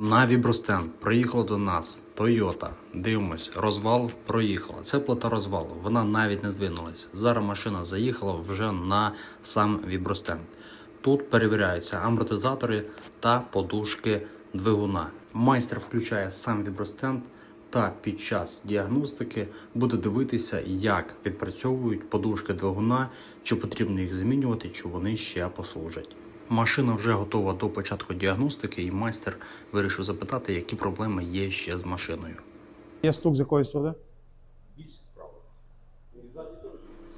На Вібростенд приїхала до нас Toyota. Дивимось, розвал проїхала. Це плита розвалу. Вона навіть не здвинулась. Зараз машина заїхала вже на сам Вібростенд. Тут перевіряються амортизатори та подушки двигуна. Майстер включає сам вібростенд та під час діагностики буде дивитися, як відпрацьовують подушки двигуна, чи потрібно їх змінювати, чи вони ще послужать. Машина вже готова до початку діагностики, і майстер вирішив запитати, які проблеми є ще з машиною. Є стук з якої сторони?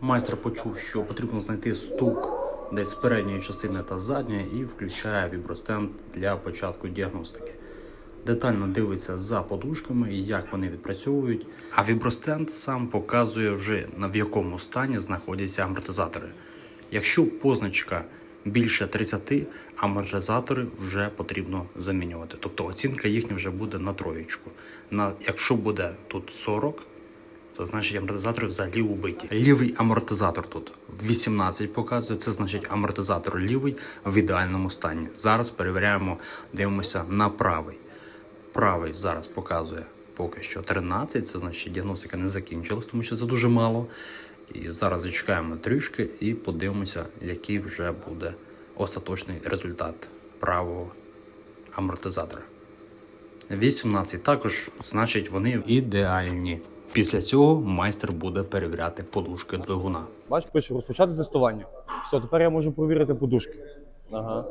Майстер почув, що потрібно знайти стук десь з передньої частини та задньої, і включає вібростенд для початку діагностики. Детально дивиться за подушками і як вони відпрацьовують. А вібростенд сам показує вже на в якому стані знаходяться амортизатори. Якщо позначка більше 30, амортизатори вже потрібно замінювати. Тобто оцінка їхня вже буде на троєчку. На, якщо буде тут 40, то значить амортизатори взагалі убиті. Лівий амортизатор тут 18 показує. Це значить амортизатор лівий в ідеальному стані. Зараз перевіряємо, дивимося на правий. Правий зараз показує поки що 13. Це значить діагностика не закінчилась, тому що це дуже мало. І зараз зачекаємо трішки і подивимося, який вже буде остаточний результат правого амортизатора. 18 також, значить, вони ідеальні. Після цього майстер буде перевіряти подушки двигуна. Бач, пише розпочати тестування. Все, тепер я можу перевірити подушки. Ага.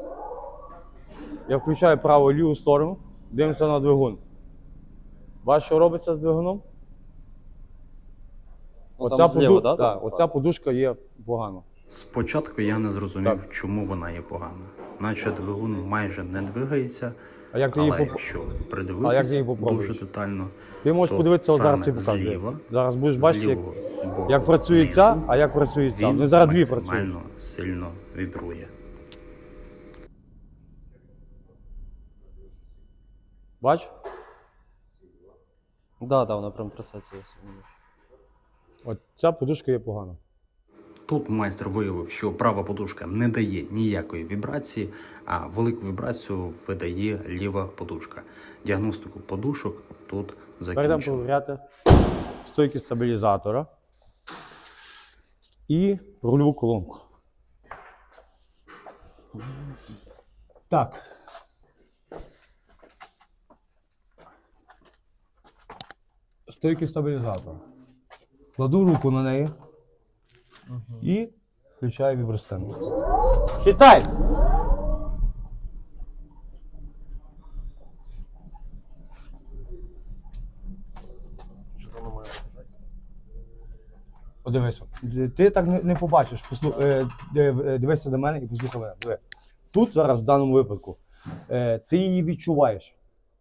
Я включаю праву ліву сторону, дивимося на двигун. Бачиш, що робиться з двигуном? Ну, там зліва, да, да, оця подушка є погано. Спочатку я не зрозумів, чому вона є погана. Наче двигун майже не двигається, А як ти але її поп... якщо А як ти придивитися її попробуєш? дуже детально, Ти можеш то подивитися, от зараз саме показує. зліва, Зараз будеш бачити, як, лівого боку як працює ця, внизу, а як працює ця. він зараз дві працюють. максимально сильно вібрує. Бач? Да, да, вона прям трясеться. я. От ця подушка є погана. Тут майстер виявив, що права подушка не дає ніякої вібрації, а велику вібрацію видає ліва подушка. Діагностику подушок тут Перейдемо закінчено. перевіряти стойки стабілізатора і рульову колонку. Так. Стойки стабілізатора. Кладу руку на неї і включаю вібростенд. Хитай! Подивися. Ти так не, не побачиш. Послу... Е, е, дивися до мене і послухай мене. Диви. Тут зараз в даному випадку е, ти її відчуваєш.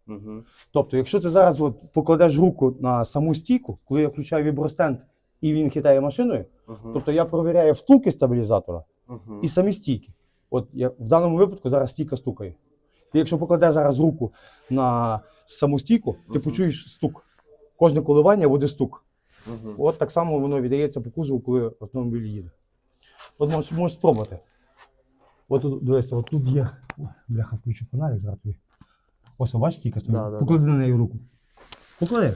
Угу. Тобто, якщо ти зараз от, покладеш руку на саму стійку, коли я включаю вібростенд і він хитає машиною, Угу. тобто я перевіряю втулки стабілізатора Угу. і самі стійки. От я, в даному випадку зараз стійка стукає. Ти якщо покладеш зараз руку на саму стійку, ти Мгм. почуєш стук. Кожне коливання буде стук. Угу. От так само воно віддається по кузову, коли автомобіль їде. От можеш, можеш спробувати. От тут, дивися, от тут є. Бляха, включу фонарик зараз тобі. Ось, бачиш, стійка стоїть. Да, да, Поклади на неї руку. Поклади.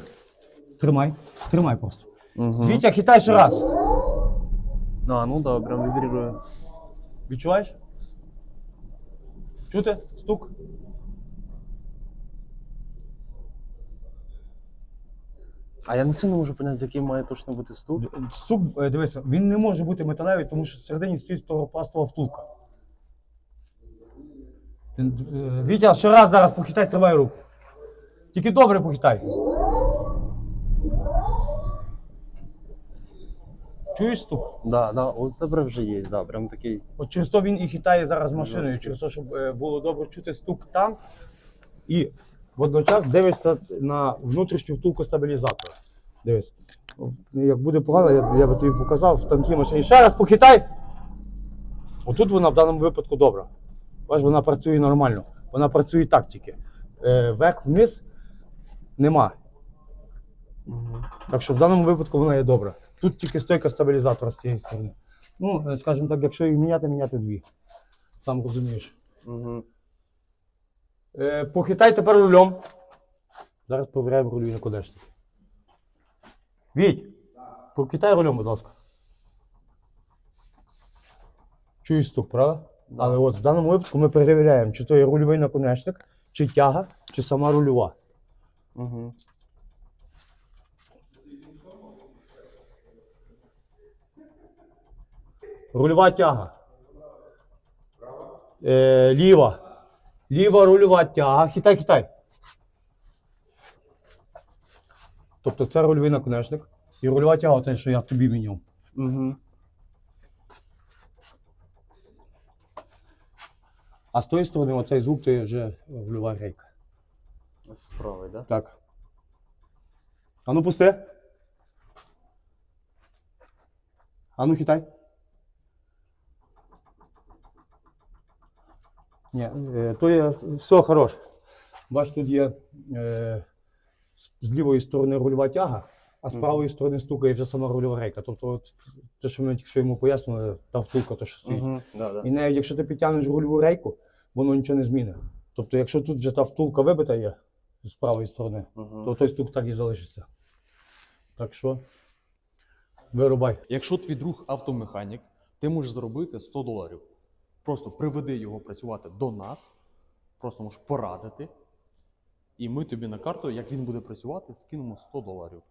Тримай. Тримай просто. Угу. Вітя, хитай ще раз. А, ну да, прям вібрірує. Відчуваєш? Чути? Стук? А я не сильно можу поняти, який має точно бути стук. Стук, е, дивися, він не може бути металевий, тому що всередині стоїть пластова втулка. Е, Вітя, ще раз зараз похитай, тримай руку. Тільки добре похитай. Чуєш стук? Да, да, от добре вже є, да, прям такий. От через то він і хитає зараз машиною, через те, щоб е, було добре чути стук там. І водночас дивишся на внутрішню втулку стабілізатора. Дивись. Як буде погано, я, я би тобі показав в танкій машині. Ще раз похитай. Отут вона в даному випадку добра. Бачиш, вона працює нормально. Вона працює так тільки. Е, Вверх-вниз нема. Угу. Так що в даному випадку вона є добра. Тут тільки стойка стабілізатора з цієї сторони. Ну, е, скажімо так, якщо їх міняти, міняти дві. Сам розумієш. Угу. Е, похитай тепер рулем. Зараз перевіряємо рульові наконечники. Віть, покитай рулем, будь ласка. Чуєш стук, правда? Але от в даному випадку ми перевіряємо, чи то є рульовий наконечник, чи тяга, чи сама рульова. Угу. Рульова тяга. Е, ліва. Ліва рульова тяга. Хитай, хитай. Тобто це рульовий наконечник. І рульова тяга, те, що я тобі міняв. Угу. А з тої сторони, оцей звук, то є вже рульова рейка. Справи, да? Так. А ну пусти. А ну хитай. Ні, е, то є все хороше. Бач, тут є е, з- з лівої сторони рульова тяга, а з Мгм. правої сторони стукає вже сама рульова рейка. Тобто, от, те, що ми тільки що йому пояснили, та втулка, то що стоїть. Угу. Да, да. І навіть якщо ти підтягнеш рульову рейку, воно нічого не змінить. Тобто, якщо тут вже та втулка вибита є з правої сторони, Угу. то той стук так і залишиться. Так що, вирубай. Якщо твій друг автомеханік, ти можеш заробити 100 доларів. Просто приведи його працювати до нас, просто можеш порадити, і ми тобі на карту, як він буде працювати, скинемо 100 доларів.